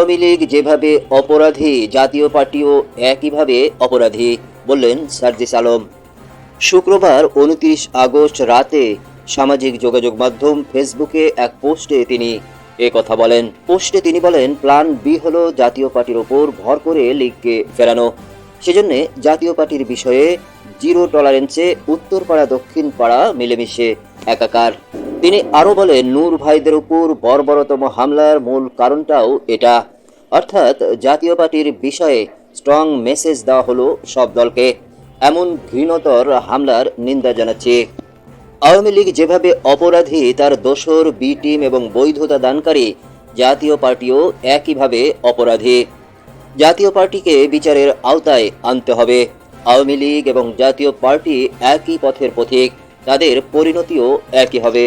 আওয়ামী লীগ যেভাবে অপরাধী, জাতীয় পার্টিও একইভাবে অপরাধী, বললেন সার্জিস আলম। শুক্রবার উনত্রিশ আগস্ট রাতে সামাজিক যোগাযোগ মাধ্যম ফেসবুকে এক পোস্টে তিনি এ কথা বলেন। পোস্টে তিনি বলেন, প্ল্যান বি হলো জাতীয় পার্টির ওপর ভর করে লীগকে ফেরানো। সেজন্য জাতীয় পার্টির বিষয়ে জিরো টলারেন্সে উত্তরপাড়া দক্ষিণ পাড়া মিলেমিশে একাকার। তিনি আরও বলেন, নূর ভাইদের উপর বর্বরতম হামলার মূল কারণটাও এটা। অর্থাৎ জাতীয় পার্টির বিষয়ে স্ট্রং মেসেজ দেওয়া হলো সব দলকে। এমন ঘৃণতর হামলার নিন্দা জানাচ্ছি। আওয়ামী লীগ যেভাবে অপরাধী, তার দোসর বি টিম এবং বৈধতা দানকারী, জাতীয় পার্টিও একইভাবে অপরাধী। জাতীয় পার্টিকে বিচারের আওতায় আনতে হবে। আওয়ামী লীগ এবং জাতীয় পার্টি একই পথের পথিক, তাদের পরিণতিও একই হবে।